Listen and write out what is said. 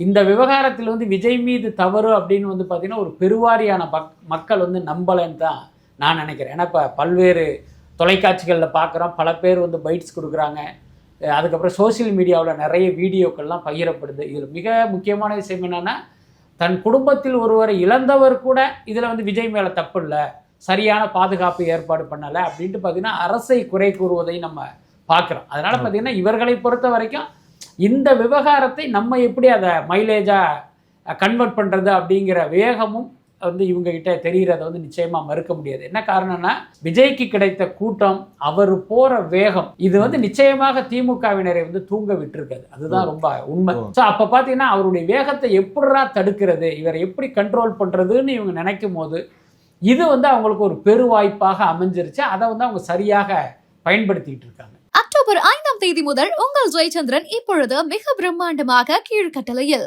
இந்த விவகாரத்தில் வந்து விஜய் மீது தவறு அப்படின்னு வந்து பார்த்தீங்கன்னா ஒரு பெருவாரியான பக் மக்கள் வந்து நம்பலைன்னு தான் நான் நினைக்கிறேன். ஏன்னா இப்போ பல்வேறு தொலைக்காட்சிகளில் பார்க்குறோம் பல பேர் வந்து பைட்ஸ் கொடுக்குறாங்க. அதுக்கப்புறம் சோஷியல் மீடியாவில் நிறைய வீடியோக்கள்லாம் பகிரப்படுது. இதில் மிக முக்கியமான விஷயம் என்னென்னா தன் குடும்பத்தில் ஒருவரை இழந்தவர் கூட இதில் வந்து விஜய் மேலே தப்பு இல்லை. சரியான பாதுகாப்பு ஏற்பாடு பண்ணலை அப்படின்ட்டு பார்த்தீங்கன்னா அரசை குறை கூறுவதை நம்ம பார்க்குறோம். அதனால் பார்த்தீங்கன்னா இவர்களை பொறுத்த வரைக்கும் இந்த விவகாரத்தை நம்ம எப்படி அதை மைலேஜாக கன்வெர்ட் பண்ணுறது அப்படிங்கிற வேகமும் வந்து இவங்க கிட்ட தெரிகிறத வந்து நிச்சயமா மறுக்க முடியாது. என்ன காரணம்னா விஜய்க்கு கிடைத்த கூட்டம் அவர் போற வேகம் இது வந்து நிச்சயமாக திமுகவினரை வந்து தூங்க விட்டுருக்காது. அதுதான் ரொம்ப உண்மை. ஸோ அப்போ பார்த்தீங்கன்னா அவருடைய வேகத்தை எப்படிரா தடுக்கிறது இவரை எப்படி கண்ட்ரோல் பண்றதுன்னு இவங்க நினைக்கும் போது இது வந்து அவங்களுக்கு ஒரு பெரு வாய்ப்பாக அமைஞ்சிருச்சு. அதை வந்து அவங்க சரியாக பயன்படுத்திக்கிட்டு இருக்காங்க. அக்டோபர் ஐந்தாம் தேதி முதல் உங்கள் ஜெயச்சந்திரன் இப்பொழுது மிக பிரம்மாண்டமாக கீழ்கட்டளையில்.